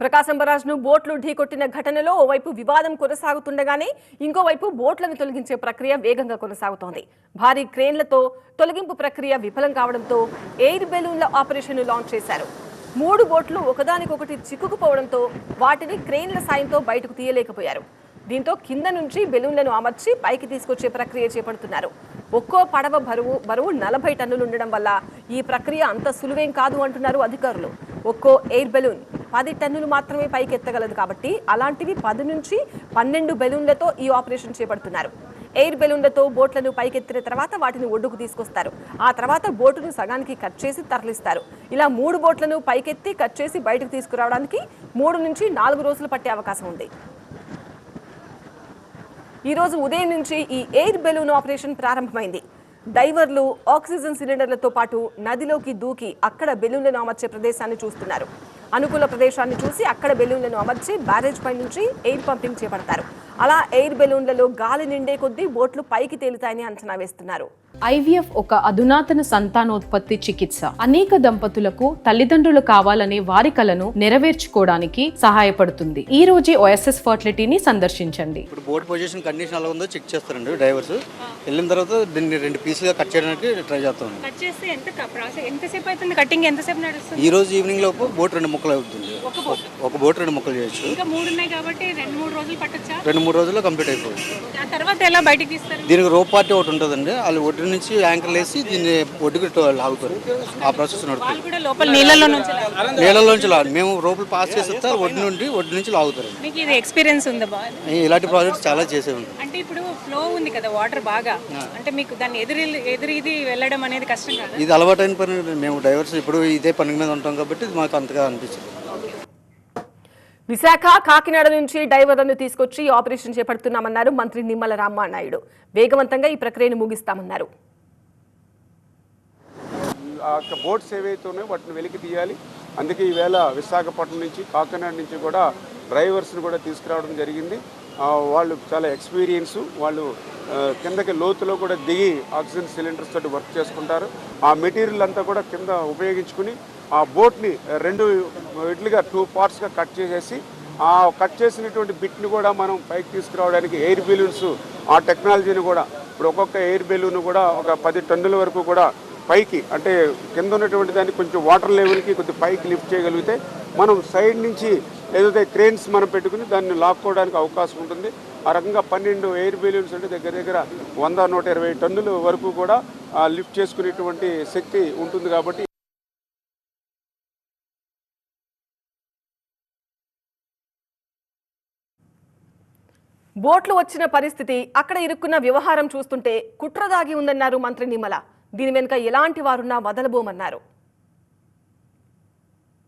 ప్రకాశం బరాజ్ను బోట్లు ఢీకొట్టిన ఘటనలో ఓవైపు వివాదం కొనసాగుతుండగానే ఇంకోవైపు బోట్లను తొలగించే ప్రక్రియ వేగంగా కొనసాగుతోంది. భారీ క్రేన్లతో తొలగింపు ప్రక్రియ విఫలం కావడంతో ఎయిర్ బెలూన్ల ఆపరేషన్ను లాంచ్ చేశారు. మూడు బోట్లు ఒకదానికొకటి చిక్కుకుపోవడంతో వాటిని క్రేన్ల సాయంతో బయటకు తీయలేకపోయారు. దీంతో కింద నుంచి బెలూన్లను అమర్చి పైకి తీసుకొచ్చే ప్రక్రియ చేపడుతున్నారు. ఒక్కో పడవ బరువు బరువు నలభై టన్నులు ఉండడం వల్ల ఈ ప్రక్రియ అంత సులువేం కాదు అంటున్నారు అధికారులు. ఒక్కో ఎయిర్ బెలూన్ పది టన్నులు మాత్రమే పైకి ఎత్తగలదు కాబట్టి అలాంటివి పది నుంచి పన్నెండు బెలూన్లతో ఈ ఆపరేషన్ చేపడుతున్నారు. ఎయిర్ బెలూన్లతో బోట్లను పైకెత్తిన తర్వాత వాటిని ఒడ్డుకు తీసుకొస్తారు. ఆ తర్వాత బోటును సగానికి కట్ చేసి తరలిస్తారు. ఇలా మూడు బోట్లను పైకెత్తి కట్ చేసి బయటకు తీసుకురావడానికి మూడు నుంచి నాలుగు రోజులు పట్టే అవకాశం ఉంది. ఈరోజు ఉదయం నుంచి ఈ ఎయిర్ బెలూన్ ఆపరేషన్ ప్రారంభమైంది. డైవర్లు ఆక్సిజన్ సిలిండర్లతో పాటు నదిలోకి దూకి అక్కడ బెలూన్లను అమర్చే ప్రదేశాన్ని చూస్తున్నారు. అనుకూల ప్రదేశాన్ని చూసి అక్కడ బెలూన్లను అమర్చి బ్యారేజ్ పై నుంచి ఎయిర్ పంపింగ్ చేపడతారు. అలా ఎయిర్ బెలూన్లలో గాలి నిండే కొద్దీ బోట్లు పైకి తేలుతాయని అంచనా వేస్తున్నారు. ఐవీఎఫ్ ఒక అధునాతన సంతానోత్పత్తి చికిత్స. అనేక దంపతులకు తల్లిదండ్రులు కావాలనే వారి కలను నెరవేర్చుకోవడానికి సహాయపడుతుంది. ఈ రోజే ఓఎస్ఎస్ ఫర్టిలిటీని సందర్శించండి. ఇప్పుడు బోట్ పొజిషన్ కండిషన్ ఎలా ఉందో చెక్ చేస్తారండి డ్రైవర్స్. వెళ్ళిన తర్వాత దీన్ని రెండు పీసులుగా కట్ చేయడానికి ట్రై చేస్తాం. కట్ చేస్తే ఎంత ఎంతసేపు అవుతుంది కటింగ్? ఎంతసేపు నడుస్తుంది? ఈ రోజు ఈవినింగ్ లోపు బోట్ రెండు ముక్కలు అవుతుంది. ఒక బోట్? రెండు ముక్కలు చేయొచ్చు. ఇంకా మూడు ఉన్నాయి కాబట్టి రెండు మూడు రోజులు పట్టొచ్చా? రెండు మూడు రోజుల్లో కంప్లీట్ అయిపోతుంది ఆ తర్వాత ఎలా బయటికి తీస్తారు? దీనికి రోప్ పార్టీ ఒకటి ఉంటుందండి. వాళ్ళు ఒడ్డు నుంచి యాంకర్లు వేసి దీన్ని ఒడ్డుకి లాగుతారు. ఆ ప్రాసెస్ లోపల నీళ్ళలో నుంచి నీళ్ళలోంచి లా మేము రోపులు పాస్ చేస్తే ఒడ్డు నుండి ఒడ్డు నుంచి లాగుతారు. మీకు ఇది ఎక్స్పీరియన్స్ ఉందా బాగా? ఇలాంటి ప్రాజెక్ట్స్ చాలా చేసే అంటే ఇప్పుడు ఫ్లో ఉంది కదా వాటర్ బాగా. అంటే మీకు దాన్ని ఎదురు ఎదురీది వెళ్ళడం అనేది కష్టం ఇది అలవాటైన పని. మేము డ్రైవర్స్ ఇప్పుడు ఇదే పని మీద ఉంటాం కాబట్టి మాకు అంతగా అనిపించింది. విశాఖ కాకినాడ నుంచి డైవర్లను తీసుకొచ్చి ఆపరేషన్ చేపడుతున్నామన్నారు మంత్రి నిమ్మల రామానాయుడు. వేగవంతంగా ఈ ప్రక్రియను ముగిస్తామన్నారు. ఆ యొక్క బోట్స్ ఏవైతే వాటిని వెలికి తీయాలి. అందుకే ఈవేళ విశాఖపట్నం నుంచి కాకినాడ నుంచి కూడా డ్రైవర్స్ని కూడా తీసుకురావడం జరిగింది. వాళ్ళు చాలా ఎక్స్పీరియన్స్ వాళ్ళు కిందకి లోతులో కూడా దిగి ఆక్సిజన్ సిలిండర్స్ తోటి వర్క్ చేసుకుంటారు. ఆ మెటీరియల్ అంతా కూడా కింద ఉపయోగించుకుని ఆ బోట్ని రెండు ఇడ్లుగా టూ పార్ట్స్గా కట్ చేసేసి ఆ కట్ చేసినటువంటి బిట్ని కూడా మనం పైకి తీసుకురావడానికి ఎయిర్ బెలూన్స్ ఆ టెక్నాలజీని కూడా ఇప్పుడు ఒక్కొక్క ఎయిర్ బెలూన్ కూడా ఒక పది టన్నుల వరకు కూడా పైకి అంటే కింద ఉన్నటువంటి దాన్ని కొంచెం వాటర్ లెవెల్కి కొద్దిగా పైకి లిఫ్ట్ చేయగలిగితే మనం సైడ్ నుంచి ఏదైతే క్రేన్స్ మనం పెట్టుకుని దాన్ని లాక్కోవడానికి అవకాశం ఉంటుంది. ఆ రకంగా పన్నెండు ఎయిర్ బెలూన్స్ అంటే దగ్గర దగ్గర వంద నూట ఇరవై టన్నుల వరకు కూడా లిఫ్ట్ చేసుకునేటువంటి శక్తి ఉంటుంది కాబట్టి బోట్లు వచ్చిన పరిస్థితి అక్కడ ఇరుక్కున్న వ్యవహారం చూస్తుంటే కుట్ర దాగి ఉందన్నారు మంత్రి నిమ్మల. దీని వెనుక ఎలాంటి వారున్నా వదలబోమన్నారు.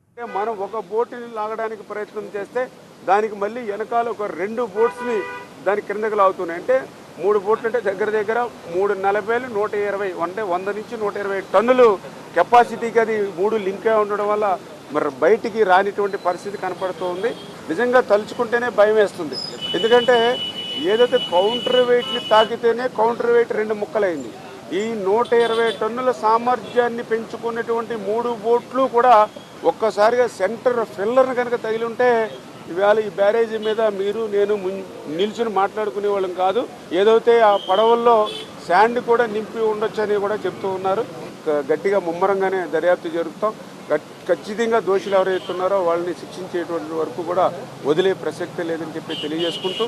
అంటే మనం ఒక బోటుని లాగడానికి ప్రయత్నం చేస్తే దానికి మళ్ళీ వెనకాల ఒక రెండు బోట్స్ని దాని క్రిందకు లాగుతున్నాయి. అంటే మూడు బోట్లు అంటే దగ్గర దగ్గర మూడు నలభైలు నూట ఇరవై అంటే వంద నుంచి నూట ఇరవై టన్నులు కెపాసిటీకి అది మూడు లింక్ ఉండడం వల్ల మరి బయటికి రానిటువంటి పరిస్థితి కనపడుతుంది. నిజంగా తలుచుకుంటేనే భయం వేస్తుంది. ఎందుకంటే ఏదైతే కౌంటర్ వెయిట్ని తాకితేనే కౌంటర్ వెయిట్ రెండు ముక్కలైంది. ఈ నూట ఇరవై టన్నుల సామర్థ్యాన్ని పెంచుకున్నటువంటి మూడు బోట్లు కూడా ఒక్కసారిగా సెంటర్ ఫిల్లర్ని కనుక తగిలి ఉంటే ఇవాళ ఈ బ్యారేజీ మీద మీరు నేను ముం- నిల్చుని మాట్లాడుకునే వాళ్ళం కాదు. ఏదైతే ఆ పడవల్లో శాండ్ కూడా నింపి ఉండొచ్చని కూడా చెప్తూ ఉన్నారు. గ- గట్టిగా ముమ్మరంగానే దర్యాప్తు జరుగుతాం ఖచ్చితంగా దోషులు ఎవరైతున్నారో వాళ్ళని శిక్షించేటువంటి వరకు కూడా వదిలే ప్రసక్తే లేదని చెప్పి తెలియజేసుకుంటూ